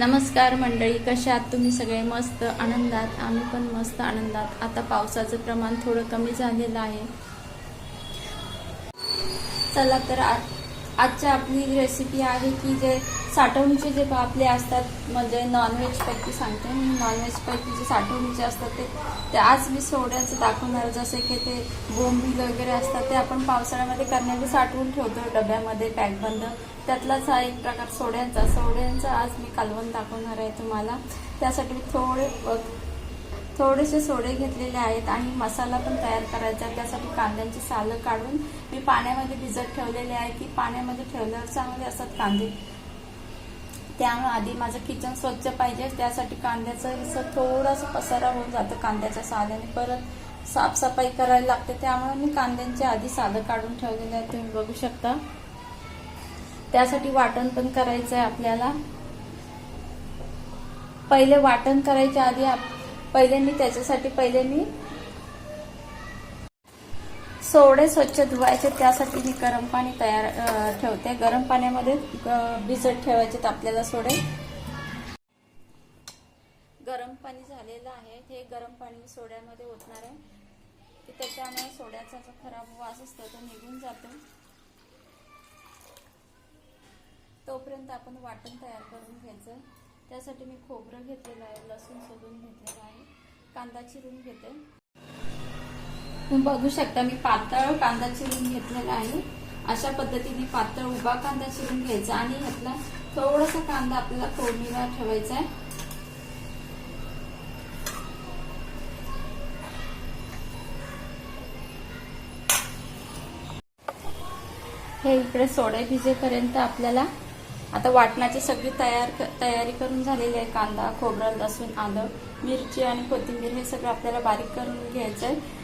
नमस्कार मंडळी कशा आहात तुम्ही? सगळे मस्त आनंदात. आम्ही पण मस्त आनंदात. आता पावसाचं प्रमाण थोडं कमी झालेलं आहे. चला तर आजच्या आपली रेसिपी आहे की जे साठवणीचे जे आपले असतात म्हणजे नॉनव्हेज पैकी सांगते मी. नॉनव्हेज पैकी जे साठवणीचे असतात ते ते आज मी सोड्याचं दाखवणार. जसे की ते बोंबील वगैरे असतात ते आपण पावसाळ्यामध्ये करण्याचे साठवून ठेवतो डब्यामध्ये पॅक बंद. त्यातलाच हा एक प्रकार सोड्यांचा. सोड्यांचा आज मी कालवण दाखवणार आहे तुम्हाला. त्यासाठी मी थोडे थोडेसे सोडे घेतलेले आहेत आणि मसाला पण तयार करायचा आहे. त्यासाठी कांद्यांची सालं काढून मी पाण्यामध्ये भिजत ठेवलेले आहे. की पाण्यामध्ये ठेवल्यावर चांगले असतात कांदे. त्यामुळे आधी माझं किचन स्वच्छ पाहिजे त्यासाठी कांद्याचं हिस्सा थोडासा पसारा होऊन जातं कांद्याच्या साध्याने परत साफसफाई करायला लागते त्यामुळे मी कांद्यांचे आधी साधं काढून ठेवलेले आहे तुम्ही बघू शकता. त्यासाठी वाटण पण करायचं आहे आपल्याला. पहिले वाटण करायच्या आधी आप- पहिले मी त्याच्यासाठी पहिले मी सोडे स्वच्छ धुवायचे त्यासाठी मी गरम पाणी तयार ठेवते. गरम पाण्यामध्ये भिजत ठेवायचे आपल्याला सोडे. गरम पाणी झालेलं आहे. हे गरम पाणी मी सोड्यामध्ये ओतणार आहे. की त्याच्यामुळे सोड्याचा जो खराब वास असतो तो निघून जातो. तोपर्यंत आपण वाटण तयार करून घ्यायचं. त्यासाठी मी खोबरं घेतलेलं आहे लसूण सोलून घेतलेलं आहे. कांदा चिरून घेते. तुम्ही बघू शकता मी पातळ कांदा चिरून घेतलेला आहे. अशा पद्धतीने पातळ उभा कांदा चिरून घ्यायचा आणि ह्यातला थोडासा कांदा आपल्याला फोडणीला ठेवायचा आहे. हे इकडे सोडे भिजेपर्यंत आपल्याला आता वाटणाची सगळी तयार तयारी करून झालेली आहे. कांदा खोबरं लसूण आलं मिरची आणि कोथिंबीर हे सगळं आपल्याला बारीक करून घ्यायचं आहे.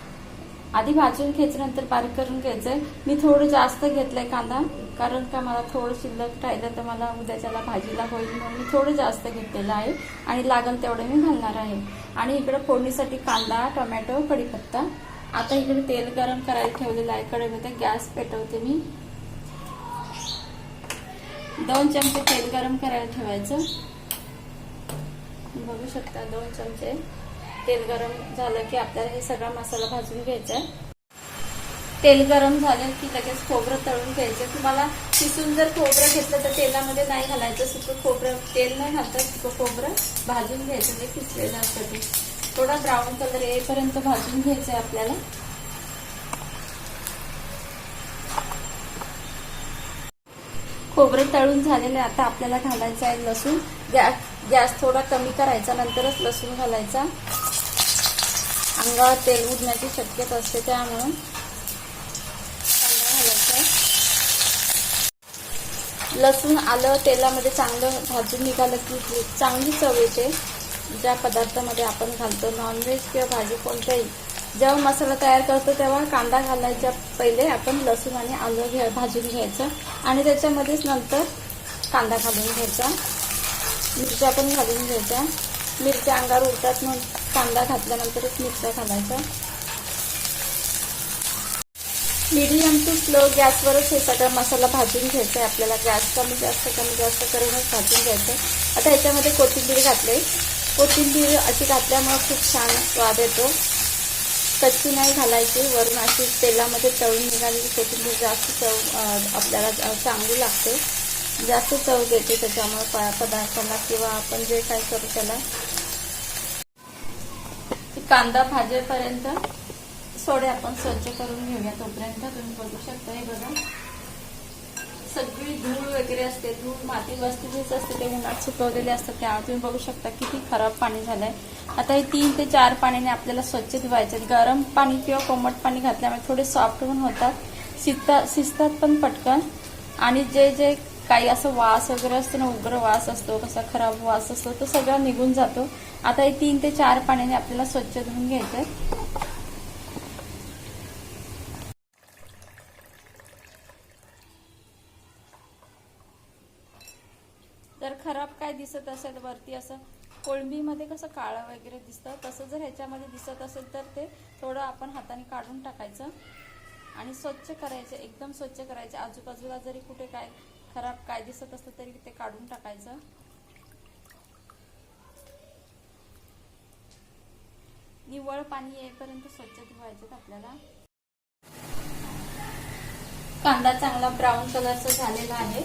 आधी भाजून घ्यायचं नंतर बारीक करून घ्यायचंय मी थोडं जास्त घेतलंय कांदा कारण का मला थोडं शिल्लक राहिलं तर मला उद्याच्याला भाजीला होईल म्हणून मी थोडं जास्त घेतलेलं आहे. आणि लागल तेवढं मी घालणार आहे. आणि इकडं फोडणीसाठी कांदा टोमॅटो कढीपत्ता. आता इकडे तेल गरम करायला ठेवलेलं आहे. कढईमध्ये गॅस पेटवते मी. दोन चमचे तेल गरम करायला ठेवायचं. बघू शकता दोन चमचे. तेल गरम झालं की आपल्याला हे सगळा मसाला भाजून घ्यायचा आहे. तेल गरम झालं की लगेच खोबरं तळून घ्यायचं. तुम्हाला किसून जर खोबरं घेतलं तर तेलामध्ये नाही घालायचं. सुकं खोबरं तेल नाही घालतं सुकं खोबरं भाजून घ्यायचं. ते किसलेलं असतं ते. थोडा ब्राऊन कलर येईपर्यंत भाजून घ्यायचं आहे आपल्याला. खोबरं तळून झालेलं आहे. आता आपल्याला घालायचं आहे लसूण. गॅस गॅस थोडा कमी करायचा. नंतरच लसूण घालायचा. अंगावर तेल उडण्याची शक्यता असते त्यामुळे कांदा घालायचा. लसूण आलं तेलामध्ये चांगलं भाजून निघालं की चांगली चव येते. ज्या पदार्थामध्ये आपण घालतो नॉनव्हेज किंवा भाजी कोणत्याही जेव्हा मसाला तयार करतो तेव्हा कांदा घालायच्या पहिले आपण लसूण आणि आलं घ्या भाजून घ्यायचं. आणि त्याच्यामध्येच नंतर कांदा घालून घ्यायचा. मिरच्या पण घालून घ्यायच्या. मिरच्या अंगावर उडतात म्हणून कांदा घातल्यानंतरच मिरच्या घालायचा मिडियम टू स्लो गॅसवरच हे सगळा मसाला भाजून घ्यायचा आहे आपल्याला गॅस कमी जास्त कमी जास्त करूनच भाजून घ्यायचं आता ह्याच्यामध्ये कोथिंबीर घातले. कोथिंबीर अशी घातल्यामुळे खूप छान स्वाद येतो. कच्ची नाही घालायची. वरून अशी तेलामध्ये तळून निघालेली कोथिंबीर जास्त चव आपल्याला चांगली लागते. जास्त चव देते त्याच्यामुळे पदार्थाला किंवा आपण जे काय करू त्याला. कांदा भाजेपर्यंत सोडे आपण स्वच्छ करून घेऊया तोपर्यंत. तुम्ही बघू शकता हे बघा. सगळी धूळ वगैरे असते धूळ माती वस्तूचीच असते ते उन्हात सुकवलेले असतात त्यावर तुम्ही बघू शकता किती खराब पाणी झालंय. आता हे तीन ते चार पाण्याने आपल्याला स्वच्छ धुवायचे गरम पाणी किंवा कोमट पाणी घातल्यामुळे थोडे सॉफ्ट पण होतात. शिजतात शिजतात पण पटकन. आणि जे जे काही असं वास वगैरे असतो ना उग्र वास असतो कसा खराब वास असतो तो सगळा निघून जातो. आता हे तीन ते चार पाण्याने आपल्याला स्वच्छ धुवून घ्यायचंय. जर खराब काय दिसत असेल वरती असं कोळंबीमध्ये कसं काळं वगैरे दिसतं तसं जर ह्याच्यामध्ये दिसत असेल तर ते थोडं आपण हाताने काढून टाकायचं आणि स्वच्छ करायचं एकदम स्वच्छ करायचं. आजूबाजूला जरी कुठे काय खराब काय दिसत असलं तरी ते काढून टाकायचं. निवळ पाणी येईपर्यंत स्वच्छ धुवायचं आपल्याला. कांदा चांगला ब्राऊन कलरचा झालेला आहे.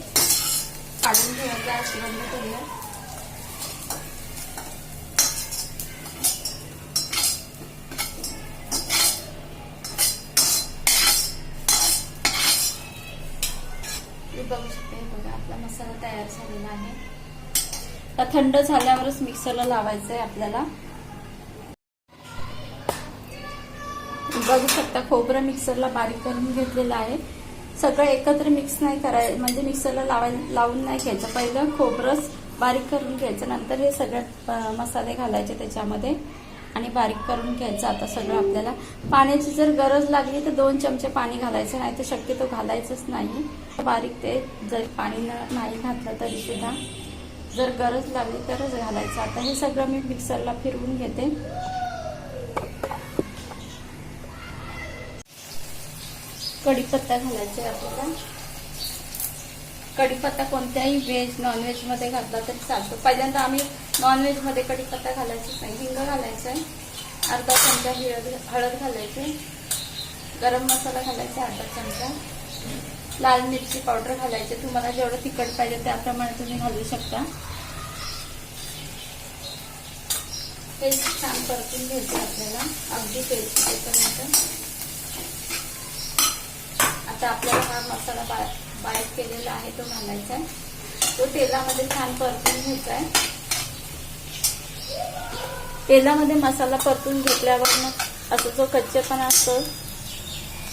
काढून ठेवायचा बंद करूया. आता थंड झाल्यावरच मिक्सरला लावायचं आहे आपल्याला. बघू शकता खोबरं मिक्सरला बारीक करून घेतलेलं आहे. सगळं एकत्र मिक्स नाही करायचं म्हणजे मिक्सरला लावाय लावून नाही घ्यायचं. पहिलं खोबरंच बारीक करून घ्यायचं. नंतर हे सगळ्यात मसाले घालायचे त्याच्यामध्ये आणि बारीक करून घ्यायचं. आता सगळं आपल्याला पाण्याची जर गरज लागली तर दोन चमचे पाणी घालायचं. नाही तर शक्यतो घालायचंच नाही. बारीक ते जर पाणी न- नाही घातलं तरी सुद्धा. जर गरज लागली तरच घालायचं. आता हे सगळं मी मिक्सरला फिरवून घेते. कढीपत्ता घालायचा आहे आपल्याला. कढीपत्ता कोणत्याही व्हेज नॉनव्हेजमध्ये घातला तरी चालतो. पहिल्यांदा आम्ही नॉनव्हेजमध्ये कढीपत्ता घालायचंच नाही. हिंग घालायचं आहे. अर्धा चमचा हळद हळद घालायची. गरम मसाला घालायचा अर्धा चमचा. लाल मिरची पावडर घालायची. तुम्हाला जेवढं तिखट पाहिजे त्याप्रमाणे तुम्ही घालू शकता. पेस्ट छान परतून घ्यायची आपल्याला. अगदी पेस्ट येईपर्यंत आता आपल्याला हा मसाला बा बारीक केलेला आहे तो घालायचा आहे. तो तेलामध्ये छान परतून घ्यायचा आहे. तेलामध्ये मसाला परतून घेतल्यावर मग असं जो कच्चेपणा असतो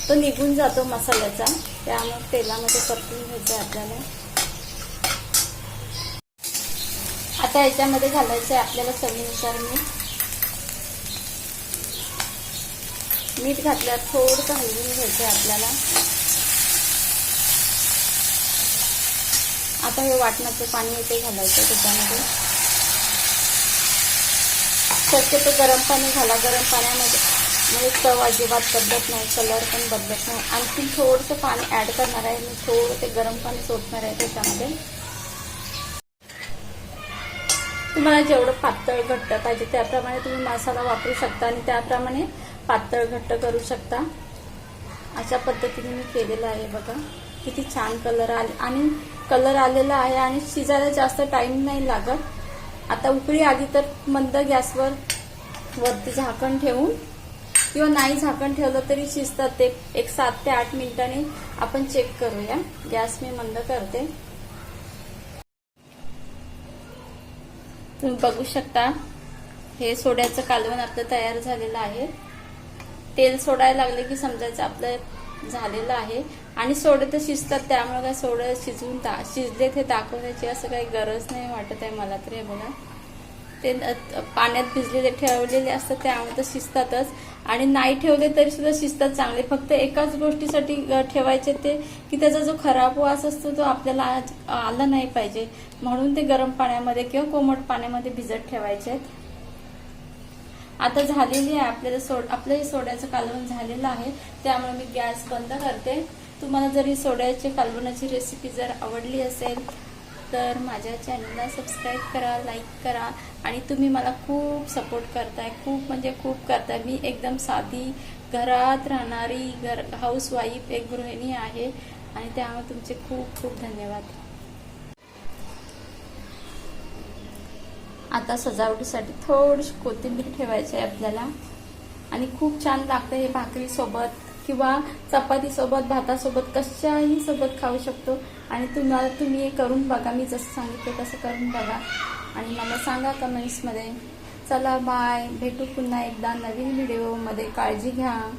तो निघून जातो मसाल्याचा. त्यामुळे तेलामध्ये परतून घ्यायचं आहे आपल्याला. आता याच्यामध्ये घालायचं आहे आपल्याला चवीनुसार मीठ. मीठ घातल्यावर थोडंसं हलवून घ्यायचं आहे आपल्याला. आता हे वाटणाचं पाणी येते घालायचं त्याच्यामध्ये. शक्यतो गरम पाणी घाला. गरम पाण्यामध्ये म्हणजे चव अजिबात बदलत नाही कलर पण बदलत नाही. आणखी थोडंसं पाणी ऍड करणार आहे. मी थोडं ते गरम पाणी सोडणार आहे त्याच्यामध्ये. तुम्हाला जेवढं पातळ घट्ट पाहिजे त्याप्रमाणे तुम्ही मसाला वापरू शकता आणि त्याप्रमाणे पातळ घट्ट करू शकता. अशा पद्धतीने मी केलेलं आहे बघा. किती छान कलर आले. आणि कलर आलेला आहे आणि शिजायला जास्त टाइम नाही लागत. आता उकळी आली तर मंद गॅसवर वरती झाकण ठेवून किंवा नाही झाकण ठेवलं तरी शिजतात ते. एक सात ते आठ मिनिटांनी आपण चेक करूया. गॅस मी मंद करते. तुम्ही बघू शकता हे सोड्याचं कालवण आपलं तयार झालेलं आहे. तेल सोडायला लागले की समजायचं आपलं झालेलं आहे. आणि सोडे तर शिजतात त्यामुळे काय सोडे शिजवून दा शिजले ते दाखवण्याची असं काही गरज नाही वाटत आहे मला तरी बघा. ते पाण्यात भिजलेले ठेवलेले असतात त्यामुळे तर शिजतातच. आणि नाही ठेवले तरी सुद्धा शिजतात चांगले. फक्त एकाच गोष्टीसाठी ठेवायचे ते की त्याचा जो खराब वास असतो तो आपल्याला आज आला नाही पाहिजे. म्हणून ते गरम पाण्यामध्ये किंवा कोमट पाण्यामध्ये भिजत ठेवायचे. आता झालेली आहे आपल्याला सोड आपलं हे सोड्याचं कालवण झालेलं आहे. त्यामुळे मी गॅस बंद करते. तुम्हाला जर ही सोड्याची कालवणाची रेसिपी जर आवडली असेल तर माझ्या चॅनलला सबस्क्राईब करा लाईक करा आणि तुम्ही मला खूप सपोर्ट करताय. खूप म्हणजे खूप करताय. मी एकदम साधी घरात राहणारी घर हाऊस वाईफ एक गृहिणी आहे आणि त्यामुळे तुमचे खूप खूप धन्यवाद. आता सजावटीसाठी थोडीशी कोथिंबीर ठेवायची आहे आपल्याला. आणि खूप छान लागतं हे भाकरीसोबत किंवा चपातीसोबत भातासोबत कशाही सोबत खाऊ शकतो. आणि तुम्हाला तुम्ही हे करून बघा. मी जसं सांगितलं तसं करून बघा. आणि मला सांगा कमेंट्समध्ये चला बाय भेटू पुन्हा एकदा नवीन व्हिडिओमध्ये काळजी घ्या.